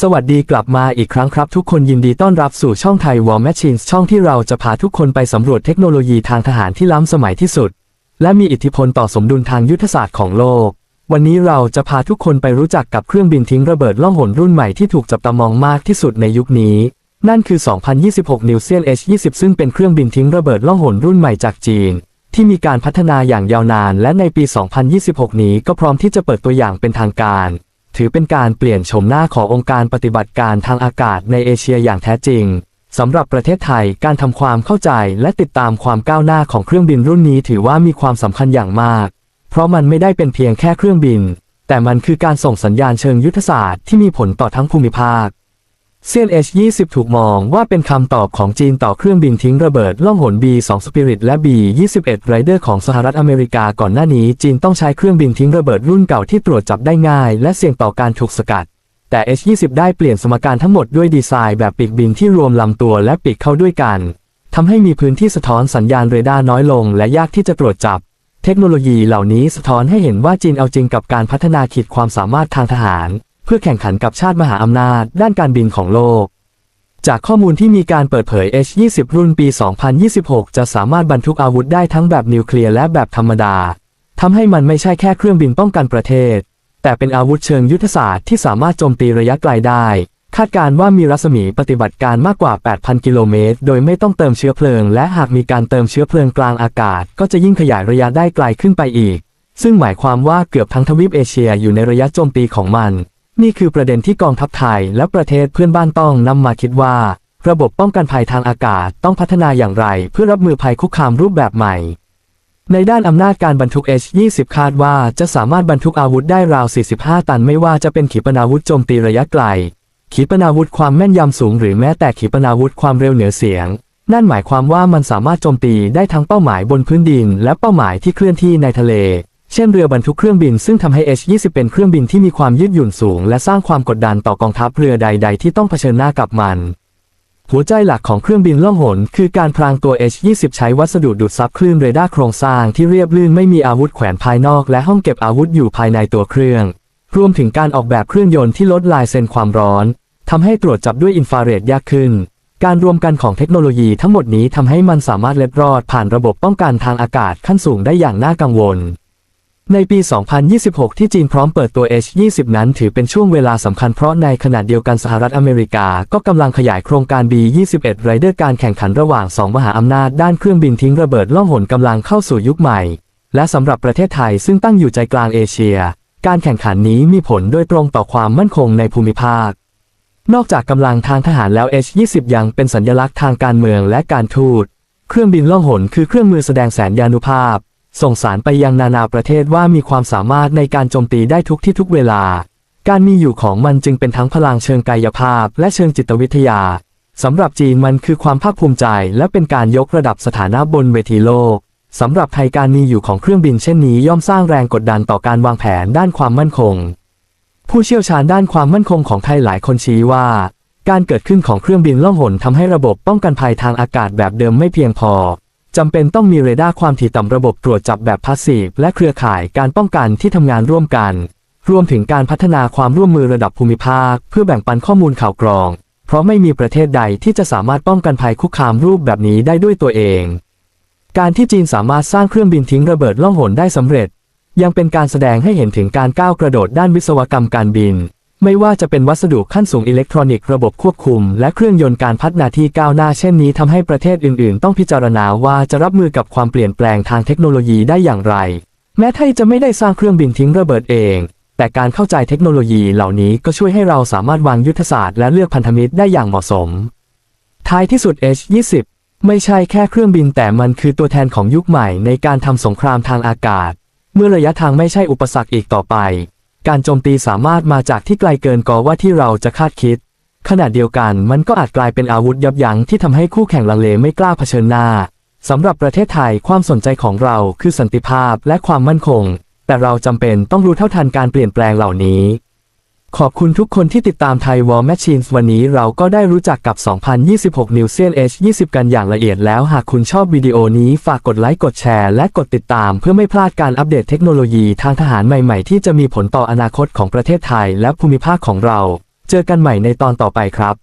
สวัสดีกลับมาอีกครั้งครับ ทุกคนยินดีต้อนรับสู่ช่องไทย War Machines ช่องที่เราจะพาทุกคนไปสำรวจเทคโนโลยีทางทหารที่ล้ำสมัยที่สุด และมีอิทธิพลต่อสมดุลทางยุทธศาสตร์ของโลก วันนี้เราจะพาทุกคนไปรู้จักกับเครื่องบินทิ้งระเบิดล่องหนรุ่นใหม่ที่ถูกจับตามองมากที่สุดในยุคนี้ นั่นคือ 2026 n e w s e a n H20 ซึ่งเป็นเครื่องบินทิ้งระเบิดล่องหนรุ่นใหม่จากจีน ที่มีการพัฒนาอย่างยาวนาน และในปี 2026 นี้ก็พร้อมที่จะเปิดตัวอย่างเป็นทางการ ถือเป็นการเปลี่ยนโฉมหน้าขององค์การปฏิบัติการทางอากาศในเอเชียอย่างแท้จริงสำหรับประเทศไทยการทำความเข้าใจและติดตามความก้าวหน้าของเครื่องบินรุ่นนี้ถือว่ามีความสำคัญอย่างมาก เพราะมันไม่ได้เป็นเพียงแค่เครื่องบิน แต่มันคือการส่งสัญญาณเชิงยุทธศาสตร์ที่มีผลต่อทั้งภูมิภาค เซียน H20 ถูกมองว่าเป็นคำตอบของจีนต่อเครื่องบินทิ้งระเบิดล่องหน B2 Spirit และ B21 Raider ของสหรัฐอเมริกาก่อนหน้านี้ จีนต้องใช้เครื่องบินทิ้งระเบิดรุ่นเก่าที่ตรวจจับได้ง่าย และเสี่ยงต่อการถูกสกัด แต่ H20 ได้เปลี่ยนสมการทั้งหมดด้วยดีไซน์แบบปีกบินที่รวมลำตัวและปีกเข้าด้วยกันทำให้มีพื้นที่สะท้อนสัญญาณเรดาร์น้อยลง และยากที่จะตรวจจับ เทคโนโลยีเหล่านี้สะท้อนให้เห็นว่าจีนเอาจริงกับการพัฒนาขีดความสามารถทางทหาร เพื่อแข่งขันกับชาติมหาอำนาจด้านการบินของโลก จากข้อมูลที่มีการเปิดเผย H20 รุ่นปี 2026 จะสามารถบรรทุกอาวุธได้ทั้งแบบนิวเคลียร์และแบบธรรมดาทำให้มันไม่ใช่แค่เครื่องบินป้องกันประเทศ แต่เป็นอาวุธเชิงยุทธศาสตร์ที่สามารถโจมตีระยะไกลได้ คาดการณ์ว่ามีรัศมีปฏิบัติการมากกว่า 8,000 กิโลเมตร โดยไม่ต้องเติมเชื้อเพลิง และหากมีการเติมเชื้อเพลิงกลางอากาศ ก็จะยิ่งขยายระยะได้ไกลขึ้นไปอีก ซึ่งหมายความว่าเกือบทั้งทวีปเอเชียอยู่ในระยะโจมตีของมัน นี่คือประเด็นที่กองทัพไทยและประเทศเพื่อนบ้านต้องนำมาคิดว่า ระบบป้องกันภัยทางอากาศต้องพัฒนาอย่างไร เพื่อรับมือภัยคุกคามรูปแบบใหม่ ในด้านอำนาจการบรรทุก H20 คาดว่าจะสามารถบรรทุกอาวุธได้ราว 45 ตันไม่ว่าจะเป็นขีปนาวุธโจมตีระยะไกล ขีปนาวุธความแม่นยำสูงหรือแม้แต่ขีปนาวุธความเร็วเหนือเสียง นั่นหมายความว่ามันสามารถโจมตีได้ทั้งเป้าหมายบนพื้นดิน และเป้าหมายที่เคลื่อนที่ในทะเล เช่นเรือบรรทุกเครื่องบินซึ่งทำให้ H20 เป็นเครื่องบินที่มีความยืดหยุ่นสูง และสร้างความกดดันต่อกองทัพเรือใด ๆ ที่ต้องเผชิญหน้ากับมัน หัวใจหลักของเครื่องบินล่องหน คือการพรางตัว H-20 ใช้วัสดุดูดซับคลื่นเรดาร์โครงสร้างที่เรียบลื่นไม่มีอาวุธแขวนภายนอก และห้องเก็บอาวุธอยู่ภายในตัวเครื่อง รวมถึงการออกแบบเครื่องยนต์ที่ลดลายเซนความร้อนทำให้ตรวจจับด้วยอินฟราเรดยากขึ้นการรวมกันของเทคโนโลยีทั้งหมดนี้ทำให้มันสามารถเล็ดรอดผ่านระบบป้องกันทางอากาศขั้นสูงได้อย่างน่ากังวล ในปี 2026 ที่จีนพร้อมเปิดตัว H-20 นั้นถือเป็นช่วงเวลาสำคัญเพราะในขณะเดียวกันสหรัฐอเมริกา ก็กำลังขยายโครงการ B-21 Raider การแข่งขันระหว่าง 2 มหาอำนาจด้านเครื่องบินทิ้งระเบิดล่องหนกำลังเข้าสู่ยุคใหม่ และสำหรับประเทศไทยซึ่งตั้งอยู่ใจกลางเอเชีย การแข่งขันนี้มีผลโดยตรงต่อความมั่นคงในภูมิภาค นอกจากกำลังทางทหารแล้ว H-20 ยังเป็นสัญลักษณ์ทางการเมืองและการทูต เครื่องบินล่องหนคือเครื่องมือแสดงแสนยานุภาพ ส่งสารไปยังนานาประเทศว่ามีความสามารถในการโจมตีได้ทุกที่ทุกเวลา การมีอยู่ของมันจึงเป็นทั้งพลังเชิงกายภาพ และเชิงจิตวิทยาสำหรับจีนมันคือความภาคภูมิใจ และเป็นการยกระดับสถานะบนเวทีโลกสำหรับไทยการมีอยู่ของเครื่องบินเช่นนี้ย่อมสร้างแรงกดดันต่อการวางแผนด้านความมั่นคง ผู้เชี่ยวชาญด้านความมั่นคงของไทยหลายคนชี้ว่า การเกิดขึ้นของเครื่องบินล่องหนทำให้ระบบป้องกันภัยทางอากาศแบบเดิมไม่เพียงพอ จำเป็นต้องมีเรดาร์ความถี่ต่ำระบบตรวจจับแบบพาสซีฟและเครือข่ายการป้องกันที่ทำงานร่วมกัน รวมถึงการพัฒนาความร่วมมือระดับภูมิภาค เพื่อแบ่งปันข้อมูลข่าวกรอง เพราะไม่มีประเทศใดที่จะสามารถป้องกันภัยคุกคามรูปแบบนี้ได้ด้วยตัวเอง การที่จีนสามารถสร้างเครื่องบินทิ้งระเบิดล่องหนได้สำเร็จ ยังเป็นการแสดงให้เห็นถึงการก้าวกระโดดด้านวิศวกรรมการบิน ไม่ว่าจะเป็นวัสดุขั้นสูงอิเล็กทรอนิกส์ระบบควบคุม และเครื่องยนต์การพัฒนาที่ก้าวหน้าเช่นนี้ทำให้ประเทศอื่นๆ ต้องพิจารณาว่าจะรับมือกับความเปลี่ยนแปลงทางเทคโนโลยีได้อย่างไร แม้ไทยจะไม่ได้สร้างเครื่องบินทิ้งระเบิดเอง แต่การเข้าใจเทคโนโลยีเหล่านี้ก็ช่วยให้เราสามารถวางยุทธศาสตร์และเลือกพันธมิตรได้อย่างเหมาะสม ท้ายที่สุด H20 ไม่ใช่แค่เครื่องบินแต่มันคือตัวแทนของยุคใหม่ในการทำสงครามทางอากาศ เมื่อระยะทางไม่ใช่อุปสรรคอีกต่อไป การโจมตีสามารถมาจากที่ไกลเกินกว่าที่เราจะคาดคิด ขณะเดียวกันมันก็อาจกลายเป็นอาวุธยับยั้งที่ทำให้คู่แข่งลังเลไม่กล้าเผชิญหน้าสำหรับประเทศไทยความสนใจของเราคือสันติภาพและความมั่นคง แต่เราจำเป็นต้องรู้เท่าทันการเปลี่ยนแปลงเหล่านี้ ขอบคุณทุกคนที่ติดตามไทยวอลแมชชีนส์วันนี้เราก็ได้รู้จักกับ 2026 New s e a n H20 กันอย่างละเอียดแล้วหากคุณชอบวิดีโอนี้ฝากกดไลค์กดแชร์และกดติดตามเพื่อไม่พลาดการอัปเดตเทคโนโลยีทางทหารใหม่ๆ ที่จะมีผลต่ออนาคตของประเทศไทยและภูมิภาคของเรา เจอกันใหม่ในตอนต่อไปครับ